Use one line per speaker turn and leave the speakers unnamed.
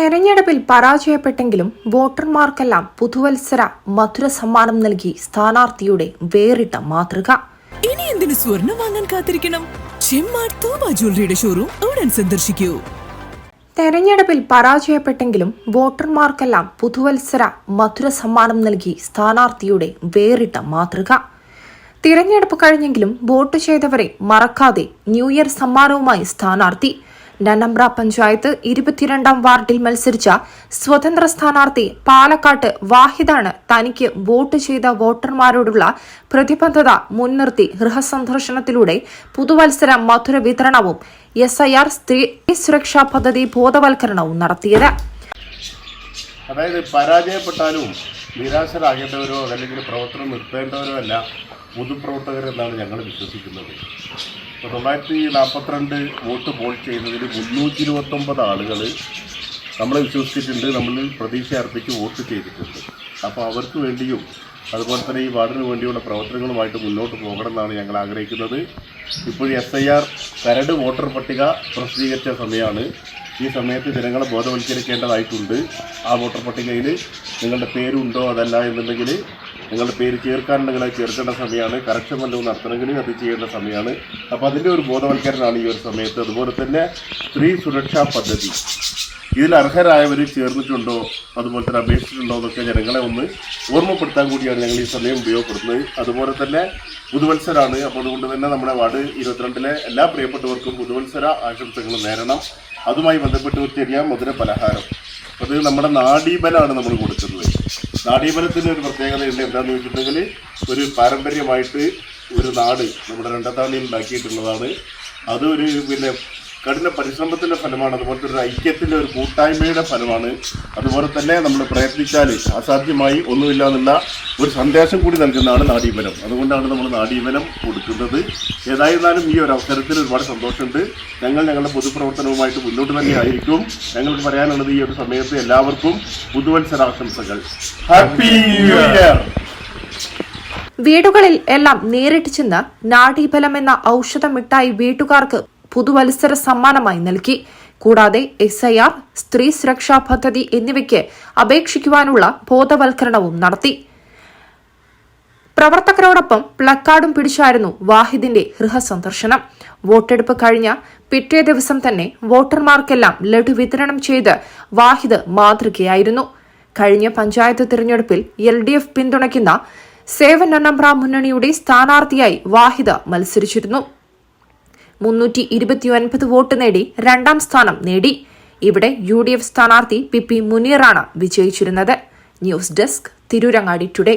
തെരഞ്ഞെടുപ്പിൽ പരാജയപ്പെട്ടെങ്കിലും വോട്ടർമാർക്കെല്ലാം പുതുവത്സര മധുര സമ്മാനം നൽകി സ്ഥാനാർത്ഥിയുടെ വേറിട്ട മാതൃക.
ഇനി എന്തിനു സ്വർണം വാങ്ങാൻ കാത്തിരിക്കണം? തോമ ജ്വല്ലറിയുടെ ഷോറൂം ഉടൻ സന്ദർശിക്കൂ.
തെരഞ്ഞെടുപ്പിൽ പരാജയപ്പെട്ടെങ്കിലും വോട്ടർമാർക്കെല്ലാം പുതുവത്സര മധുര സമ്മാനം നൽകി സ്ഥാനാർത്ഥിയുടെ വേറിട്ട മാതൃക. തിരഞ്ഞെടുപ്പ് കഴിഞ്ഞെങ്കിലും വോട്ട് ചെയ്തവരെ മറക്കാതെ ന്യൂ ഇയർ സമ്മാനവുമായി സ്ഥാനാർത്ഥി നന്നമ്പ്ര പഞ്ചായത്ത് ഇരുപത്തിരണ്ടാം വാർഡിൽ മത്സരിച്ച സ്വതന്ത്ര സ്ഥാനാർത്ഥി പാലക്കാട്ട് വാഹിദാണ് തനിക്ക് വോട്ട് ചെയ്ത വോട്ടർമാരോടുള്ള പ്രതിബദ്ധത മുൻനിർത്തി ഗൃഹസന്ദർശനത്തിലൂടെ പുതുവത്സര മധുര വിതരണവും എസ് ഐ ആർ സ്ത്രീ സുരക്ഷാ പദ്ധതി ബോധവൽക്കരണവും നടത്തിയത്.
അതായത് പരാജയപ്പെട്ടാലും നിരാശരാകേണ്ടവരോ അല്ലെങ്കിൽ പ്രവർത്തനം നിർത്തേണ്ടവരോ അല്ല പൊതുപ്രവർത്തകരെന്നാണ് ഞങ്ങൾ വിശ്വസിക്കുന്നത്. തൊള്ളായിരത്തി നാൽപ്പത്തിരണ്ട് വോട്ട് പോൾ ചെയ്യുന്നതിൽ മുന്നൂറ്റി ഇരുപത്തൊമ്പത് ആളുകൾ നമ്മളെ വിശ്വസിച്ചിട്ടുണ്ട് നമ്മൾ പ്രതീക്ഷ അർപ്പിച്ച് വോട്ട് ചെയ്തിട്ടുണ്ട്. അപ്പോൾ അവർക്ക് വേണ്ടിയും അതുപോലെ തന്നെ ഈ വാർഡിന് വേണ്ടിയുള്ള പ്രവർത്തനങ്ങളുമായിട്ട് മുന്നോട്ട് പോകണമെന്നാണ് ഞങ്ങൾ ആഗ്രഹിക്കുന്നത്. ഇപ്പോൾ എസ് ഐ ആർ കരട് വോട്ടർ പട്ടിക പ്രസിദ്ധീകരിച്ച സമയമാണ് ഈ സമയത്ത് ജനങ്ങളെ ബോധവൽക്കരിക്കേണ്ടതായിട്ടുണ്ട്. ആ വോട്ടർ പട്ടികയിൽ നിങ്ങളുടെ പേരുണ്ടോ അതല്ല എന്നുണ്ടെങ്കിൽ നിങ്ങളുടെ പേര് ചേർക്കാനുണ്ടെങ്കിൽ ചേർക്കേണ്ട സമയമാണ്. കറക്ഷൻ വല്ലതും നടത്തണമെങ്കിൽ അത് ചെയ്യേണ്ട സമയമാണ്. അപ്പോൾ അതിന്റെ ഒരു ബോധവൽക്കരണമാണ് ഈ ഒരു സമയത്ത്. അതുപോലെ തന്നെ സ്ത്രീ സുരക്ഷാ പദ്ധതി. ഇതിൽ അർഹരായവർ ചേർന്നിട്ടുണ്ടോ? അതുപോലെ തന്നെ അപേക്ഷിച്ചിട്ടുണ്ടോ എന്നൊക്കെ ജനങ്ങളെ ഒന്ന് ഓർമ്മപ്പെടുത്താൻ കൂടിയാണ് ഞങ്ങൾ ഈ സമയം ഉപയോഗപ്പെടുത്തുന്നത്. അതുപോലെ തന്നെ പുതുവത്സരാണ്. അപ്പോൾ അതുകൊണ്ട് തന്നെ നമ്മുടെ വാർഡ് ഇരുപത്തിരണ്ടിലെ എല്ലാ പ്രിയപ്പെട്ടവർക്കും പുതുവത്സര ആശംസകൾ നേരണം. അതുമായി ബന്ധപ്പെട്ട് ഒരു ചെറിയ മധുര പലഹാരം. അത് നമ്മുടെ നാടീബലാണ് നമ്മൾ കൊടുക്കുന്നത്. നാടീബലത്തിന് ഒരു പ്രത്യേകത ഉണ്ട് എന്താണെന്ന് ചോദിച്ചിട്ടുണ്ടെങ്കിൽ ഒരു പാരമ്പര്യമായിട്ട് ഒരു നാട് നമ്മുടെ രണ്ടത്താണിയിൽ ഉണ്ടാക്കിയിട്ടുള്ളതാണ്. അതൊരു പിന്നെ കഠിന പരിശ്രമത്തിന്റെ ഫലമാണ് അതുപോലെ ഒരു ഐക്യത്തിന്റെ ഒരു കൂട്ടായ്മയുടെ ഫലമാണ്. അതുപോലെ തന്നെ നമ്മൾ പ്രയത്നിച്ചാൽ അസാധ്യമായി ഒന്നുമില്ല എന്നുള്ള ഒരു സന്ദേശം കൂടി നൽകുന്നതാണ് നാടീവനം അതുകൊണ്ടാണ് നമ്മൾ നാടീവനം കൊടുക്കുന്നത്. ഏതായിരുന്നാലും ഈ ഒരു അവസരത്തിൽ ഒരുപാട് സന്തോഷമുണ്ട്. ഞങ്ങൾ ഞങ്ങളുടെ പൊതുപ്രവർത്തനവുമായിട്ട് മുന്നോട്ട് തന്നെ ആയിരിക്കും. ഞങ്ങൾക്ക് പറയാനുള്ളത് ഈ ഒരു സമയത്ത് എല്ലാവർക്കും പുതുവത്സരാശംസകൾ. ഹാപ്പി ന്യൂ ഇയർ
വീടുകളിൽ എല്ലാം നേരിട്ട് ചെന്ന് നാഡീഫലം എന്ന ഔഷധ മിഠായി വീട്ടുകാർക്ക് പുതുവത്സര സമ്മാനമായി നൽകി. കൂടാതെ എസ് ഐ ആർ സ്ത്രീ സുരക്ഷാ പദ്ധതി എന്നിവയ്ക്ക് അപേക്ഷിക്കുവാനുള്ള ബോധവൽക്കരണവും നടത്തി. പ്രവർത്തകരോടൊപ്പം പ്ലക്കാർഡും പിടിച്ചായിരുന്നു വാഹിദിന്റെ ഗൃഹസന്ദർശനം. വോട്ടെടുപ്പ് കഴിഞ്ഞ പിറ്റേ ദിവസം തന്നെ വോട്ടർമാർക്കെല്ലാം ലഡു വിതരണം ചെയ്ത് വാഹിദ് മാതൃകയായിരുന്നു. കഴിഞ്ഞ പഞ്ചായത്ത് തിരഞ്ഞെടുപ്പിൽ എൽ ഡി എഫ് പിന്തുണയ്ക്കുന്ന സേവൻ നന്നമ്പ്ര മുന്നണിയുടെ സ്ഥാനാർത്ഥിയായി വാഹിദ് മത്സരിച്ചിരുന്നു. മുന്നൂറ്റി ഇരുപത്തിയൊൻപത് വോട്ട് നേടി രണ്ടാം സ്ഥാനം നേടി. ഇവിടെ യു ഡി എഫ് സ്ഥാനാർത്ഥി പി പി മുനീറാണ് വിജയിച്ചിരുന്നത്. News desk Tirurangadi today.